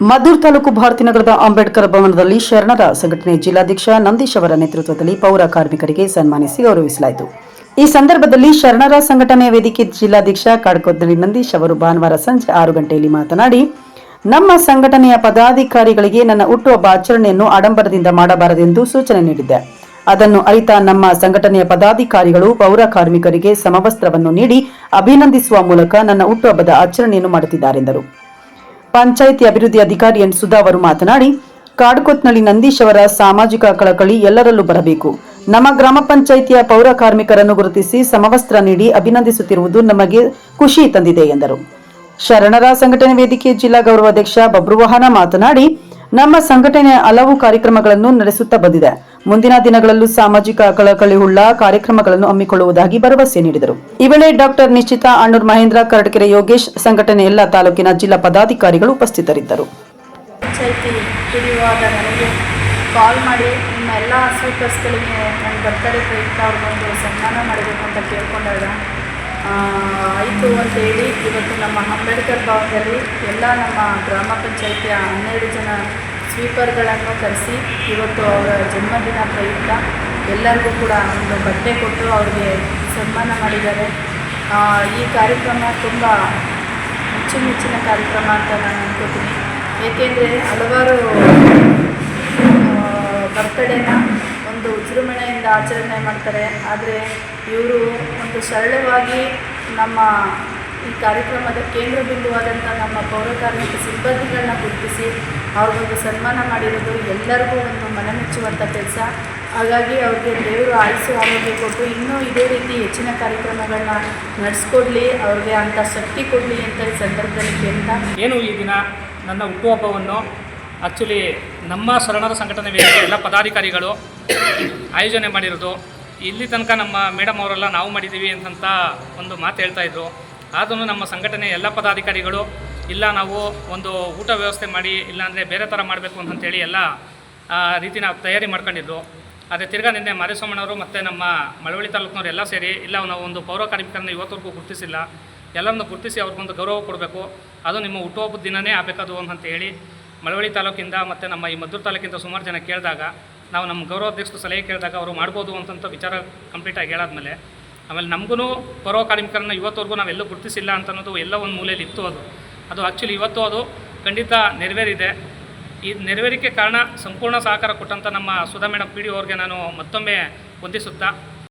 ಮದ್ದೂರು ತಾಲೂಕು ಭಾರತಿ ನಗರದ ಅಂಬೇಡ್ಕರ್ ಭವನದಲ್ಲಿ ಶರಣರ ಸಂಘಟನೆ ಜಿಲ್ಲಾಧ್ಯಕ್ಷ ನಂದೀಶ್ ಅವರ ನೇತೃತ್ವದಲ್ಲಿ ಪೌರ ಕಾರ್ಮಿಕರಿಗೆ ಸನ್ಮಾನಿಸಿ ಗೌರವಿಸಲಾಯಿತು. ಈ ಸಂದರ್ಭದಲ್ಲಿ ಶರಣರ ಸಂಘಟನೆಯ ವೇದಿಕೆ ಜಿಲ್ಲಾಧ್ಯಕ್ಷ ಕಾಡ್ಕೊದ್ದಲ್ಲಿ ನಂದೀಶ್ ಅವರು ಭಾನುವಾರ ಸಂಜೆ ಆರು ಗಂಟೆಯಲ್ಲಿ ಮಾತನಾಡಿ, ನಮ್ಮ ಸಂಘಟನೆಯ ಪದಾಧಿಕಾರಿಗಳಿಗೆ ನನ್ನ ಹುಟ್ಟುಹಬ್ಬ ಆಚರಣೆಯನ್ನು ಆಡಂಬರದಿಂದ ಮಾಡಬಾರದೆಂದು ಸೂಚನೆ ನೀಡಿದ್ದೆ. ಅದನ್ನು ಅರಿತ ನಮ್ಮ ಸಂಘಟನೆಯ ಪದಾಧಿಕಾರಿಗಳು ಪೌರ ಕಾರ್ಮಿಕರಿಗೆ ಸಮವಸ್ತ್ರವನ್ನು ನೀಡಿ ಅಭಿನಂದಿಸುವ ಮೂಲಕ ನನ್ನ ಹುಟ್ಟುಹಬ್ಬದ ಆಚರಣೆಯನ್ನು ಮಾಡುತ್ತಿದ್ದಾರೆಂದರು. ಪಂಚಾಯಿತಿ ಅಭಿವೃದ್ಧಿ ಅಧಿಕಾರಿ ಎನ್ ಸುಧಾ ಅವರು ಮಾತನಾಡಿ ಕಾಡ್ಕೊತ್ನಳ್ಳಿ ನಂದೀಶ್ ಅವರ ಸಾಮಾಜಿಕ ಕಳಕಳಿ ಎಲ್ಲರಲ್ಲೂ ಬರಬೇಕು. ನಮ್ಮ ಗ್ರಾಮ ಪಂಚಾಯಿತಿಯ ಪೌರ ಕಾರ್ಮಿಕರನ್ನು ಗುರುತಿಸಿ ಸಮವಸ್ತ್ರ ನೀಡಿ ಅಭಿನಂದಿಸುತ್ತಿರುವುದು ನಮಗೆ ಖುಷಿ ತಂದಿದೆ ಎಂದರು. ಶರಣರ ಸಂಘಟನೆ ವೇದಿಕೆ ಜಿಲ್ಲಾ ಗೌರವಾಧ್ಯಕ್ಷ ಬಬ್ರುವಾಹನ ಮಾತನಾಡಿ, ನಮ್ಮ ಸಂಘಟನೆಯ ಹಲವು ಕಾರ್ಯಕ್ರಮಗಳನ್ನು ನಡೆಸುತ್ತಾ ಬಂದಿದೆ. ಮುಂದಿನ ದಿನಗಳಲ್ಲೂ ಸಾಮಾಜಿಕ ಕಳಕಳಿಯುಳ್ಳ ಕಾರ್ಯಕ್ರಮಗಳನ್ನು ಹಮ್ಮಿಕೊಳ್ಳುವುದಾಗಿ ಭರವಸೆ ನೀಡಿದರು. ಈ ವೇಳೆ ಡಾಕ್ಟರ್ ನಿಶ್ಚಿತ ಅಣ್ಣೂರ್ ಮಹೇಂದ್ರ ಕರಡಕೆರೆ ಯೋಗೇಶ್, ಸಂಘಟನೆ ಎಲ್ಲ ತಾಲೂಕಿನ ಜಿಲ್ಲಾ ಪದಾಧಿಕಾರಿಗಳು ಉಪಸ್ಥಿತರಿದ್ದರು. ಕಾಲ್ ಮಾಡಿ ನಿಮ್ಮ ಎಲ್ಲ ಸ್ವೀಕರ್ಸ್ಗಳಿಗೆ ನನ್ನ ಬರ್ತಡೇ ಪ್ರಯುಕ್ತ ಅವ್ರಿಗೊಂದು ಸನ್ಮಾನ ಮಾಡಬೇಕು ಅಂತ ಕೇಳ್ಕೊಂಡಾಗ ಆಯಿತು ಅಂತೇಳಿ ಇವತ್ತು ನಮ್ಮ ಅಂಬೇಡ್ಕರ್ ಭವನದಲ್ಲಿ ಎಲ್ಲ ನಮ್ಮ ಗ್ರಾಮ ಪಂಚಾಯಿತಿಯ ಹನ್ನೆರಡು ಜನ ಸ್ವೀಪರ್ಗಳನ್ನು ಕರೆಸಿ, ಇವತ್ತು ಅವರ ಜನ್ಮದಿನ ಪ್ರಯುಕ್ತ ಎಲ್ಲರಿಗೂ ಕೂಡ ಒಂದು ಬಟ್ಟೆ ಕೊಟ್ಟು ಅವ್ರಿಗೆ ಸನ್ಮಾನ ಮಾಡಿದ್ದಾರೆ. ಈ ಕಾರ್ಯಕ್ರಮ ತುಂಬ ಅಚ್ಚುಮೆಚ್ಚಿನ ಕಾರ್ಯಕ್ರಮ ಅಂತ ನಾನು ಅನ್ಕೋತೀನಿ. ಏಕೆಂದರೆ ಹಲವಾರು ಬರ್ತಡೇನ ಒಂದು ವಿಜೃಂಭಣೆಯಿಂದ ಆಚರಣೆ ಮಾಡ್ತಾರೆ. ಆದರೆ ಇವರು ಒಂದು ಸರಳವಾಗಿ ನಮ್ಮ ಈ ಕಾರ್ಯಕ್ರಮದ ಕೇಂದ್ರ ಬಿಂದುವಾದಂಥ ನಮ್ಮ ಪೌರ ಕಾರ್ಮಿಕ ಸಿಬ್ಬಂದಿಗಳನ್ನ ಗುರುತಿಸಿ ಅವ್ರಿಗೊಂದು ಸನ್ಮಾನ ಮಾಡಿರೋದು ಎಲ್ಲರಿಗೂ ಒಂದು ಮನಮೆಚ್ಚುವಂಥ ಕೆಲಸ. ಹಾಗಾಗಿ ಅವ್ರಿಗೆ ದೇವರು ಆಯಸು ಆರೋಗ್ಯ ಕೊಟ್ಟು ಇನ್ನೂ ಇದೇ ರೀತಿ ಹೆಚ್ಚಿನ ಕಾರ್ಯಕ್ರಮಗಳನ್ನ ನಡೆಸ್ಕೊಡ್ಲಿ, ಅವ್ರಿಗೆ ಅಂಥ ಶಕ್ತಿ ಕೊಡಲಿ ಅಂತ ಈ ಸಂದರ್ಭದಲ್ಲಿ ಕೇಳ್ತಾ. ಏನು ಈ ದಿನ ನನ್ನ ಹುಟ್ಟುಹಬ್ಬವನ್ನು ಆ್ಯಕ್ಚುಲಿ ನಮ್ಮ ಶರಣರ ಸಂಘಟನೆ ವೇದಿಕೆ ಎಲ್ಲ ಪದಾಧಿಕಾರಿಗಳು ಆಯೋಜನೆ ಮಾಡಿರೋದು. ಇಲ್ಲಿ ತನಕ ನಮ್ಮ ಮೇಡಮ್ ಅವರೆಲ್ಲ ನಾವು ಮಾಡಿದ್ದೀವಿ ಅಂತಂತ ಒಂದು ಮಾತು ಹೇಳ್ತಾ ಇದ್ರು. ಆದರೂ ನಮ್ಮ ಸಂಘಟನೆ ಎಲ್ಲ ಪದಾಧಿಕಾರಿಗಳು, ಇಲ್ಲ ನಾವು ಒಂದು ಊಟ ವ್ಯವಸ್ಥೆ ಮಾಡಿ, ಇಲ್ಲಾಂದರೆ ಬೇರೆ ಥರ ಮಾಡಬೇಕು ಅಂತೇಳಿ ಎಲ್ಲ ರೀತಿ ನಾವು ತಯಾರಿ ಮಾಡ್ಕೊಂಡಿದ್ರು. ಆದರೆ ತಿರ್ಗಾ ನಿನ್ನೆ ಮಾರಿಸೋಮಣ್ಣವರು ಮತ್ತು ನಮ್ಮ ಮಳವಳ್ಳಿ ತಾಲೂಕಿನವರು ಎಲ್ಲ ಸೇರಿ, ಇಲ್ಲ ನಾವು ಒಂದು ಪೌರ ಕಾರ್ಮಿಕರನ್ನ ಇವತ್ತವರೆಗೂ ಗುರುತಿಸಿಲ್ಲ, ಎಲ್ಲರನ್ನು ಗುರುತಿಸಿ ಅವ್ರಿಗೊಂದು ಗೌರವ ಕೊಡಬೇಕು, ಅದು ನಿಮ್ಮ ಹುಟ್ಟುಹಬ್ಬದ ದಿನನೇ ಆಗಬೇಕದು ಅಂತ ಹೇಳಿ ಮಳವಳ್ಳಿ ತಾಲೂಕಿಂದ ಮತ್ತು ನಮ್ಮ ಈ ಮದ್ದೂರು ತಾಲೂಕಿಂದ ಸುಮಾರು ಜನ ಕೇಳಿದಾಗ, ನಾವು ನಮ್ಮ ಗೌರವಾಧ್ಯಕ್ಷರು ಸಲಹೆ ಕೇಳಿದಾಗ ಅವರು ಮಾಡ್ಬೋದು ಅಂತಂತ ವಿಚಾರ ಕಂಪ್ಲೀಟಾಗಿ ಹೇಳಾದ್ಮೇಲೆ ಆಮೇಲೆ ನಮಗೂ ಬರೋ ಕಾರ್ಮಿಕರನ್ನ ಇವತ್ತವರೆಗೂ ನಾವೆಲ್ಲೂ ಗುರುತಿಸಿಲ್ಲ ಅಂತ ಅನ್ನೋದು ಎಲ್ಲ ಒಂದು ಮೂಲೆಯಲ್ಲಿ ಇತ್ತು ಅದು. ಅದು ಆ್ಯಕ್ಚುಲಿ ಇವತ್ತು ಅದು ಖಂಡಿತ ನೆರವೇರಿದೆ. ಈ ನೆರವೇರಿಕೆ ಕಾರಣ ಸಂಪೂರ್ಣ ಸಹಕಾರ ಕೊಟ್ಟಂಥ ನಮ್ಮ ಸುಧಾ ಮೇಡಮ್ ಪಿ ಡಿ ಅವ್ರಿಗೆ ನಾನು ಮತ್ತೊಮ್ಮೆ ವಂದಿಸುತ್ತಾ